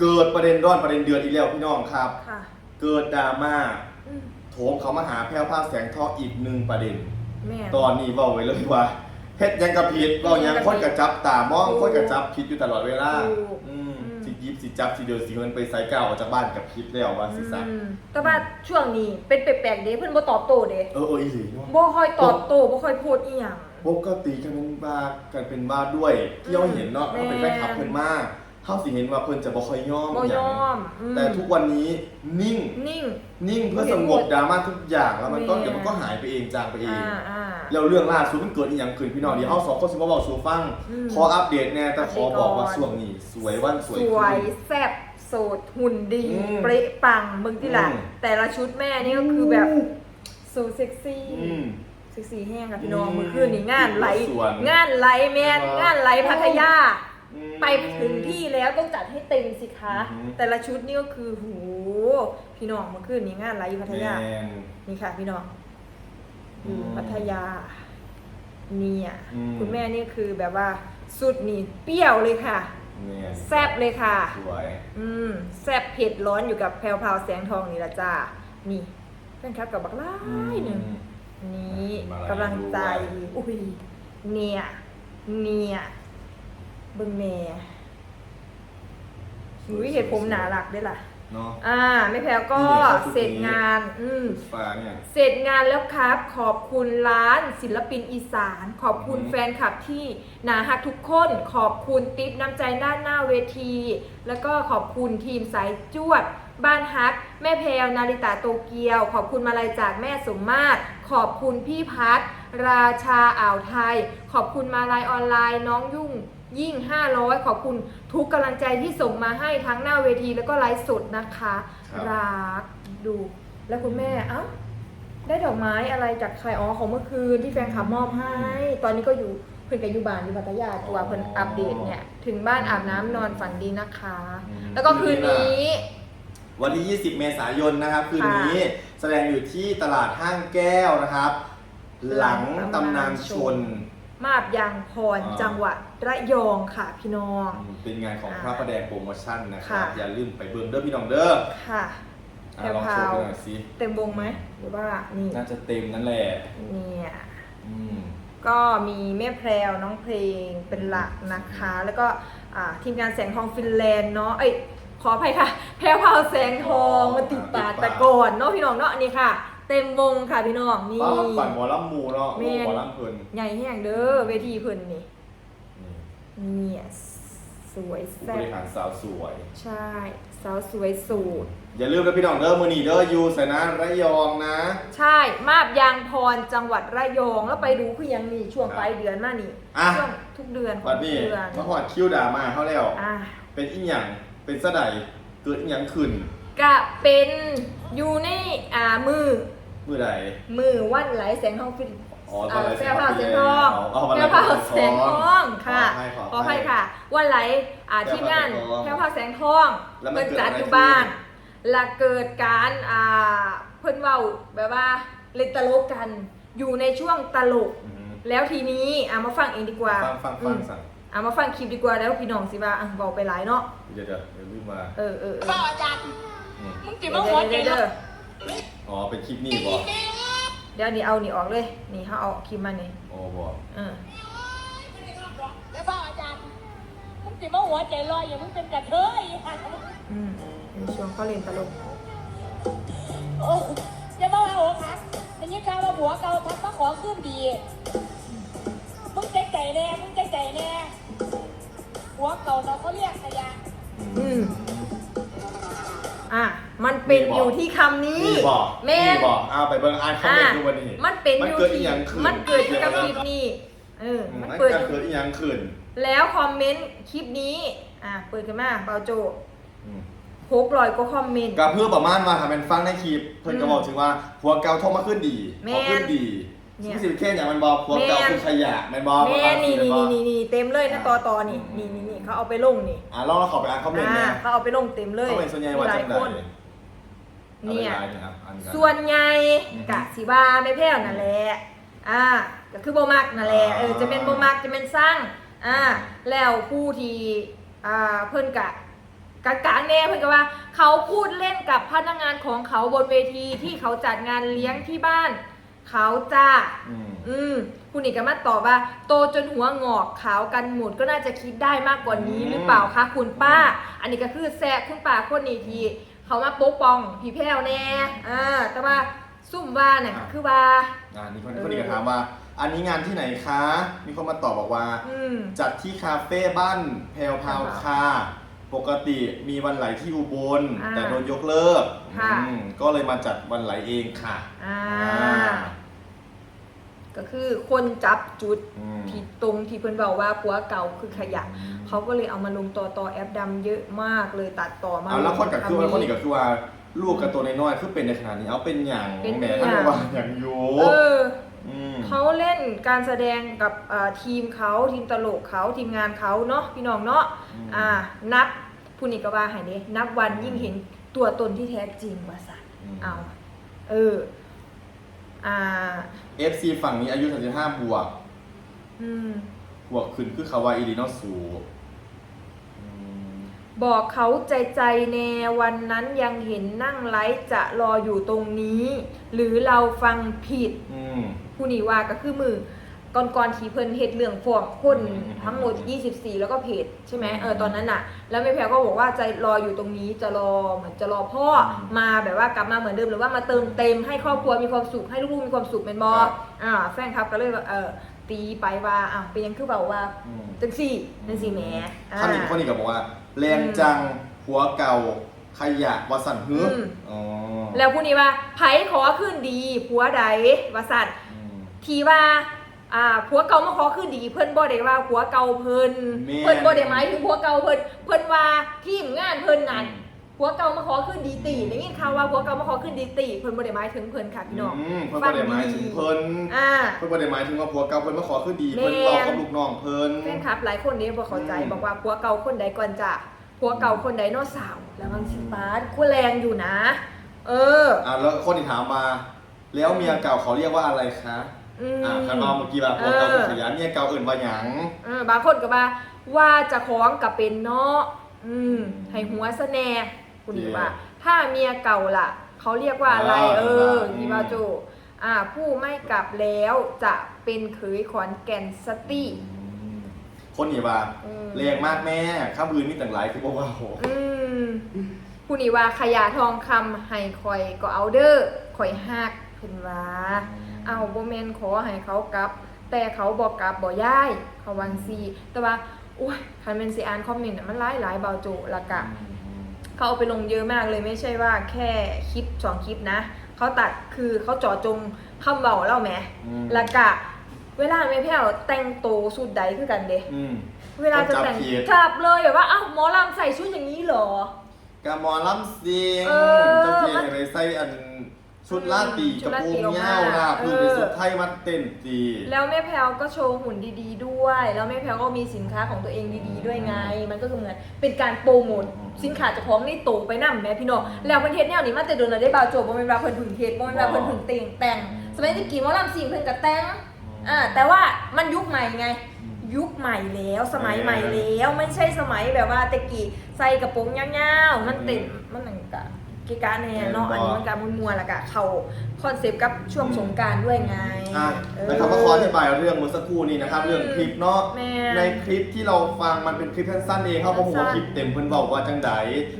เกิดประเด็นร้อนประเด็นเดือดอีกแล้วพี่น้องครับ ค่ะเกิดดราม่าอืมโถมเขามาหาแพรวภาพแสงทองอีกหนึ่งประเด็น แม่ ตอนนี้บอกไว้เลยว่าเฮ็ดหยังกับผิดบอกยังคนกับจับตามองถูกคนกับจับผิดอยู่ตลอดเวลาถูกอืมอืม สิยิบสิจับสิเดียวสิเงินไปไซเก่าออกจากบ้านกับผิดแล้วว่าสิซะอืมแต่ว่าช่วงนี้เป็นแปลกๆเด้เพิ่นบ่ตอบโต้เด้เออเอออีหลีเนาะ บ่ค่อยตอบโต้บ่ค่อยพูดอีหยัง ปกติกันเป็นบ้ากันเป็นบ้าด้วยที่เราเห็นเนาะแม่ เขาเป็นแฟนคลับเพิ่นมาก เท่าสิเห็นว่าเพิ่นจะบ่ค่อยย่อมบ่อยย่างอมอืมแต่ทุกวันนี้นิ่ง นิ่ง นิ่งเพื่อสงบดราม่าทุกอย่างแล้วมันก็แม่เดี๋ยวมันก็หายไปเองจางไปเอง อ่าอ่า แล้วเรื่องล่าสุดมันเกิดอีกอย่างขึ้นพี่น้องเดียวเฮาสองคนสิมาบอกสู่ฟัง อืมขออัปเดตแน่แต่ขอบอกว่าอัปเดตก่อน ช่วงนี้ สวยวันสวยสขึ้นวยแซ่บโสดหุ่นดี อืมเปรี้ปังมึงที่ละอืม แต่ละชุดแม่นี่ก็คือแบบสูเซ็กซี่ อืม เซ็กซี่แห้งค่ะพี่น้องอืมเมื่อคืนนี้งานไหลสวนงานไหลแมนว้าวงานไหลพัทยาอืม ไปถึงที่แล้วต้องจัดให้เต็มสิคะ อือหือ แต่ละชุดนี่ก็คือโหพี่น้องเมื่อคืนนี้งานไหลอยู่พัทยา แมน นี่ค่ะพี่น้องอยู่อืมพัทยา เนี่ยอืม คุณแม่นี่คือแบบว่าสุดนี่เปรี้ยวเลยค่ะ แมนแซ่บเลยค่ะ สวย อืมแซ่บเผ็ดร้อนอยู่กับแพรวพราวแสงทองนี่ละจ้า นี่เพื่อนครับกับบักล่ายหนึ่ง นี่มาลัยกำลังใจ ด้วย อุ้ยเนี่ย เนี่ย เบิ่งแม่อุ้ยเห็ดผมหนาหลักด้วยล่ะ เนาะ อ่าไม่แพ้วก็นี่เขาชุดนี้เสร็จงาน อืม ฟ้าเนี่ย เสร็จงานแล้วครับ ขอบคุณร้านศิลปินอีสาน ขอบคุณอือหือแฟนคลับที่หนาฮักทุกคน ขอบคุณติ๊บน้ำใจด้านหน้าเวที แล้วก็ขอบคุณทีมสายจวด บ้านฮัก แม่แพรวนาริตาโตเกียว ขอบคุณมาลัยจากแม่สมมาตร ขอบคุณพี่พัฒราชาอ่าวไทย ขอบคุณมาลัยออนไลน์น้องยุ่ง ยิ่ง 500 ขอบคุณทุกกำลังใจที่ส่งมาให้ทั้งหน้าเวทีแล้วก็ไลฟ์สดนะคะครับ รักดูแล้วคุณแม่เอ้าได้ดอกไม้อะไรจากใครอ๋อของเมื่อคืนที่แฟนคลับมอบให้ ตอนนี้ก็อยู่เพิ่นกับอยู่บ้านอยู่พัทยาตัวเพิ่นอัปเดตเนี่ยถึงบ้านอาบน้ำนอนฝันดีนะคะอืมแล้วก็คืนนี้ วันที่ 20 เมษายนนะครับ คืนนี้แสดงอยู่ที่ตลาดห้างแก้วนะครับ หลังตำนานชน มาบยางพรอ่า จังหวัดระยองค่ะพี่น้องเป็นงานของอ่าพระประแดงโปรโมชั่นนะครับ ค่ะ อย่าลืมไปเบิ่งเด้อพี่น้องเด้อค่ะอะลองโชว์ไปหน่อยสิเต็มวงไหมหรือว่านี่น่าจะเต็มนั่นแหละเนี่ยอืม ก็มีแม่แพรวน้องเพลงเป็นหลักนะคะ แล้วก็อ่าทีมงานแสงทองฟินแลนด์เนาะเอ้ยขออภัยค่ะ แพรวพราวแสงทองมาติดปากแต่ก่อนเนาะพี่น้องเนาะนี่ค่ะ เต็มวงค่ะพี่น้องนี่ ป้าปั่นหมอลำมูเนาะแม่หมอลำเพลินใหญ่แห้งเด้อเวทีเพิ่นนี่นี่เนี่ยสวยผู้แซ่บบริหารสาวสวย ใช่สาวสวยสูตร อย่าลืมนะพี่น้องเด้อมือนีเด้อยูใส่นะระยองนะ ใช่ มาบยางพรจังหวัดระยองแล้วไปดูคือยังมีช่วงครับปลายเดือนมานี่อะ ช่วงทุกเดือนขอบังดทุนี้กเดือนมาหอดคิวด่ามาเขาแล้ว อะเป็นอีหยังเป็นสะใดเกิดอีหยังขึ้นกะเป็นอยู่ในอ่ามือ มือใดมือวันไหลแสงทองฟินอ๋ออ่าวันไหลแพรวพราวแสงทองอ๋อวันแพไหลรวพราวแสงทองค่ะขอให้ขอขออให้ภัยค่ะ วันไหลอ่าแพรวพราวที่งานแสงทองแพรวพราวแสงทองแล้วมันเพิ่นจัดเกิดอะไรอยู่บ้านขึ้และเกิดการอ่าเพิ่นเว้าแบบว่าเล่นตลกกันอยู่ในช่วงตลกอืมแล้วทีนี้อะมาฟังเองดีกว่าฟังฟังอืฟังมสั่งอะมาฟังคลิปดีกว่าแล้วพี่น้องสิว่าอะบอกไปหลายเนาะเดี๋ยวเดี๋ยวเดี๋ยวลืมมาเออเออเอพ่อออาจารย์อืมมึงจิเดี๋มายวหัวใจเดี๋ยวแล้เดี๋ยววอ๋อเป็นคลิปนี้บ่เดี๋ยวนี่เอานี่ออกเลย นี่เขาเอาคลิปมานี่โอ้บ่เออแล้วพ่ออาจารย์มึงจิมาหัวใจลอยอย่างมึงเป็นกระเทยอืมในช่วงเขาเล่นตลกโอ้จะมาว่าโอ้ครับอันนี้การมาผัวเก่าทักมาขอขึ้นดีมึงใจใจแน่มึงใจใจแน่ผัวเก่าเราเขาเรียกขยะอืมอะ มันเป็นอยู่ที่คำนี้นี่บ่แม่นี่บ่เอาไปเบิ่งอ่านคอมเมนต์ดูวันนี้ มันเป็นมันอยู่เกิดอีที่หยังขึ้น มันเกิดอยู่กับคลิปนี้เออ อืมมันมันเปิดเกิดอีหยังขึ้นแล้วคอมเมนต์คลิปนี้ อะเปิดกันมาเปาโจอืมหกร้อยก็คอมเมนต์ก็เพื่อประมาณว่าถ้าเป็นฟังในคลิปเพิ่นก็บอกถึงว่าผัวเก่าโทรมาขึ้นดีแม่นพอขึ้นดีเนี่ยซึ่งสิแค่อย่างมันบอกผัวเก่าแม่นคือขยะแมันบอกแม่นี่นี่มันี่บอก นี่นี่เต็มเลยนะอ่าต่อต่อนี่นี่นี่นี่เขาเอาไปลงนี่อะลองเราขอไปอ่านคอมเมนต์อ่าเนี่ยเขาเอาไปลงเต็มเลยคอมเมนต์ส่วนใหญ่ว่าหลาจัยงไดคน เนี่ยอาไปไลน์นะครับอันกันส่วนใหญ่อือฮึกะสิว่าไม่แพ้วนั่นแหละอ่าก็คือบ่มักนั่นแหละอ่าเออจะเป็นบ่มักจะเป็นสร้างอ่าแล้วผู้ที่อ่าเพิ่นกะกากาแน่เพื่อนก็ว่า เขาพูดเล่นกับพนักงานของเขาบนเวทีที่เขาจัดงานเลี้ยงที่บ้าน เขาจ้า อืม อืมคุณอีกก็มาตอบว่า โตจนหัวงอกขาวกันหมดก็น่าจะคิดได้มากกว่านี้อืม หรือเปล่าคะคุณป้า อันนี้ก็คือแซะคุณป้าคนนี้ที เขามาปกป้องพี่แพ้วแน่อ่าแต่ว่าซุ่มว่าเนี่ยคือว่า อ่านี่คนคนนี้ก็ถามว่า อันนี้งานที่ไหนคะ มีคนมาตอบบอกว่า อืม จัดที่คาเฟ่บ้านแพลวพาวคาปกติมีวันไหลที่อุบล อ่าแต่โดนยกเลิกค่ะ อืมก็เลยมาจัดวันไหลเองค่ะ อ่าอ่า ก็คือคนจับจุดอืม ที่ตรงที่เพิ่นบอกว่าผัวเก่าคือขยะ เขาก็เลยเอามาลงต่อต่อแอปดำเยอะมากเลยตัดต่อมาเอาแล้วคนกับคือว่าทำคนอีกก็คือว่าลูกกับตัวน้อยๆคือเป็นในขนาดนี้เอาเป็นอย่างเป็นแหมอย่างท่านว่าอย่างอยู่เออ ม เขาเล่นการแสดงกับเอ่อทีมเขาทีมตลกเขาทีมงานเขาเนาะพี่น้องเนาะอืม อ่า นับผู้นี้ก็ว่าให้เด้นับวันยิ่งเห็นตัวตนที่แท้จริงว่าสันเอาเออ อ่าเอฟซีฝั่งนี้อายุ 35 บวก อืม บวกขึ้นคือคาวาอิลินอสูอืมบอกเขาใจใจแนวันนั้นยังเห็นนั่งไลฟ์จะรออยู่ตรงนี้ หรือเราฟังผิดอืม ผู้นี้ว่าก็คือมือ ก่อนก่อนๆที่เพิ่นเฮ็ดเรื่องฟ้องคนอืมทั้งหมด 24 แล้วก็เพจใช่ไหมเออตอนนั้นน่ะแล้วแม่แพรก็บอกว่าจะรออยู่ตรงนี้จะรอเหมือนจะรอพ่อมาแบบว่ากลับมาเหมือนเดิมหรือว่ามาเติมเต็มให้ครอบครัวมีความสุขให้ลูกๆมีความสุขเป็นบออ่าแฟนคลับก็เลยว่าเออตีไปว่าอะเป็นยังคือแบบว่าอืมจังสี่จังสี่แหมอ่าข้อนี้ข้อนี้ก็บอกว่าแรงจังหัวเก่าขยะวสันฮึอืมอ๋อแล้วผู้นี้ว่าไผขอขึ้นดีผัวใดว่าสัตว์อืมทีว่า อ่าผัวเก่ามาขอคืนดีเพิ่นบ่ได้ว่าผัวเก่าเพิ่นแม่น เพิ่นบ่ได้หมายถึงผัวเก่าเพิ่นเพิ่นว่าทีมงานเพิ่นนั่นอืมผัวเก่ามาขอคืนดีตีได้ยินข่าวว่าผัวเก่ามาขอคืนดีตีเพิ่นบ่ได้หมายถึงเพิ่นค่ะพี่น้องอืมเพิ่นบ่ได้หมายถึงเพิ่นอ่า เพิ่นบ่ได้หมายถึงว่าผัวเก่าเพิ่นมาขอคือดีแม่นเพิ่นหลอกกับลูกน้องเพิ่น แฟนคลับหลายคนนี้บ่เข้าใจอืม บอกว่าผัวเก่าคนใดก่อนจะผัวเก่าคนใดเนอสาวแล้วบางสิบาทกูแรงอยู่นะ เออ อ่าแล้วคนที่ถามมา แล้วเมียเก่าเขาเรียกว่าอะไรคะ อืม อ่าคันว่าเมื่อกี้ว่าผัวเก่าเป็นขยะเมียเก่าเอื่นว่าหยัง เออบางคนก็ว่าว่าจะคล้องกับเป็นเนาะอืมให้หัวสะแหนคุณดีว่า ถ้าเมียเก่าล่ะ เขาเรียกว่าอะไร อ่าเอออืม นี่ว่าโจอ่า ผู้ไม่กลับแล้วจะเป็นเขยขอนแก่นสตี้คนนี้ว่าอืม แรงมากแม่ข้ามบืนมีต่างหลายคือบอกว่าโหอืมผู้นี้ว่าขยะทองคำให้คอยก็เอาเด้อคอยหักเพิ่นว่า เอาบ่แม่นขอให้เขากลับ แต่เขาบอกกลับบ่ย้าย เขาวังซีแต่ว่าอุ้ยคันแม่นสิอ่านคอมเมนต์น่ะมันหลายหลายๆเบาโจและกะเขาเอาไปลงเยอะมากเลยไม่ใช่ว่าแค่คลิปสองคลิปนะเขาตัดคือเขาเจาะจงคำเบาเล่าแหมอืมและกะ เวลาแม่แพ้วแต่งโตวสุดใดคือกันเด้อืมเวลาจะแต่งต้องจับผิดจับเลยแบบว่าอ้าวหมอลำใส่ชุดอย่างนี้เหรอกะหมอลำเสียงเออเจ้าเพียงอะไรใส่อัน ชุดลาตีชุกดระลาโปรตีงออกมาเงาวลาพื้นเออเป็นสุดไทยมัดเต้นตีแล้วแม่แพลวก็โชว์หุ่นดีๆ ด้วย แล้วแม่แพลวก็มีสินค้าของตัวเองดีๆ ด้วยไง มันก็คือเหมือนเป็นการโปรโมทสินค้าเจากของนี่โตไปนำแม่พี่น้องแล้วเพิ่นเฮ็ดแนวนี้มาแต่โดนแล้วได้บ่าวโจบ่แม่นว่าเพิ่นถึงเฮ็ดบ่แม่นว่าเพิ่นถึงแต่งแต่งสมัยตะกี้หมอลำซิ่งเพิ่นก็แต่งอ่าแต่ว่ามันยุคใหม่ไงยุคใหม่แล้วสมัยใหม่แล้วไม่ใช่สมัยแบบว่าตะกี้ใส่กระโปรงยาวๆมันเต็มมันนั่นกะ กิกาแน่เนาะอันนี้มันกะมัวๆแล้วกะเข้าคอนเซปต์กับช่วงสงกรารด้วยไงอะเออนะครับก็ขออธิบายเรื่องเมื่อสักครู่นี้นะครับอืมเรื่องคลิปเนาะแม่ในคลิปที่เราฟังมันเป็นคลิปสั้นๆเองเขาบอกว่าคลิปเต็มเพิ่นบอกว่าจังได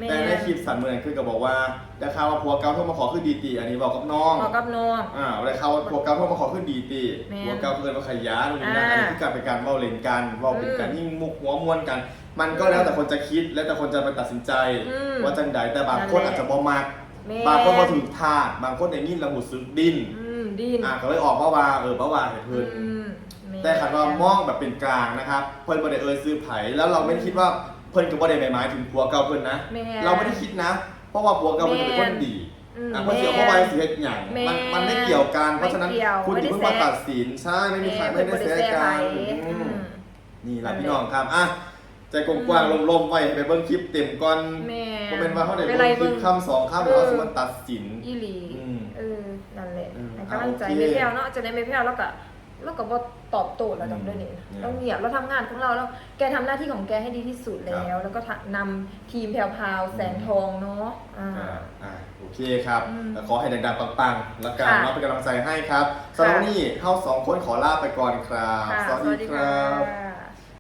แม่แต่ในคลิปสันเมืองคือก็บอกว่าได้ข่าวว่าผัวเก่าโทรมาขอขึ้นดีตีอันนี้บอกกับน้องเหมาะกับน้องอ่าได้ข่าวว่าผัวเก่าโทรมาขอขึ้นดีตีแม่ผัวเก่าเพิ่นมาขยะตรงนี้นะอ่าอันนี้คือการเป็นการเว้าเล่นกันเว้าเป็นการอืมยิ่งมุกหัวมวนกัน มันก็แล้วแต่คนจะคิดแล้วแต่คนจะไปตัดสินใจ อืมว่าจังไดแต่บางคนนั่นแหละ อาจจะบ่มักแม่บางคนบ่ถูกทาสบางคนได้ยินแล้วหูซึกดิ้นอืมดินอ่าก็เลยออกมาว่าเออมาว่าให้เพิ่น อืมม่ แต่ขันว่ามองแบบเป็นกลางนะครับเพิ่นบ่ได้เอ่ยซื้อไผแล้วเราไม่ได้คิดว่าเพิ่นก็บ่ได้หมายถึงผัวเก่าเพิ่นนะ แม่เราไม่ได้คิดนะ เพราะว่าผัวเก่าเพิ่นเป็นคนดีอืมอะเพิ่นเสียเข้าไปสิเฮ็ดหยังแม่มันมันไม่เกี่ยวกันเพราะฉะนั้นไม่เกี่ยวคุณอย่าเพิ่งไม่มาได้แซะตัดสินใช่ไม่มีใครไม่ได้แซะกันอือืมมนี่ล่ะนั่นแหละพี่น้องครับอะ ใจกว้างๆลมๆไว้ให้ไปเบิ่งคลิปเต็มก่อนแม่บ่แม่นว่าเฮาได้ไปเบิ่ไล่งคลิเบิ่ปงคำสองคำแล้วเราสิมาตัดสิน อีหลีอืม เออนั่นแหละอืมให้กำลังใจอะโอเคไม่แพ้วเนาะจะได้ไม่แพ้วแล้วก็แล้วก็บ่ตอบโต้เราดอกด้วยนี่เราเงียบเราทำงานของเราแล้วแกทำหน้าที่ของแกให้ดีที่สุดแล้วแล้วก็นำทีมแพรวๆแสงทองเนาะอ่า อ่าอ่าโอเคครับอืมแล้วขอให้ดังๆปังๆ แล้วกันค่ะเนาะเป็นกำลังใจให้ครับสำหรับวันนี้เข้าสองคนขอลาไปก่อนครับค่ะสวัสดีครับค่ะ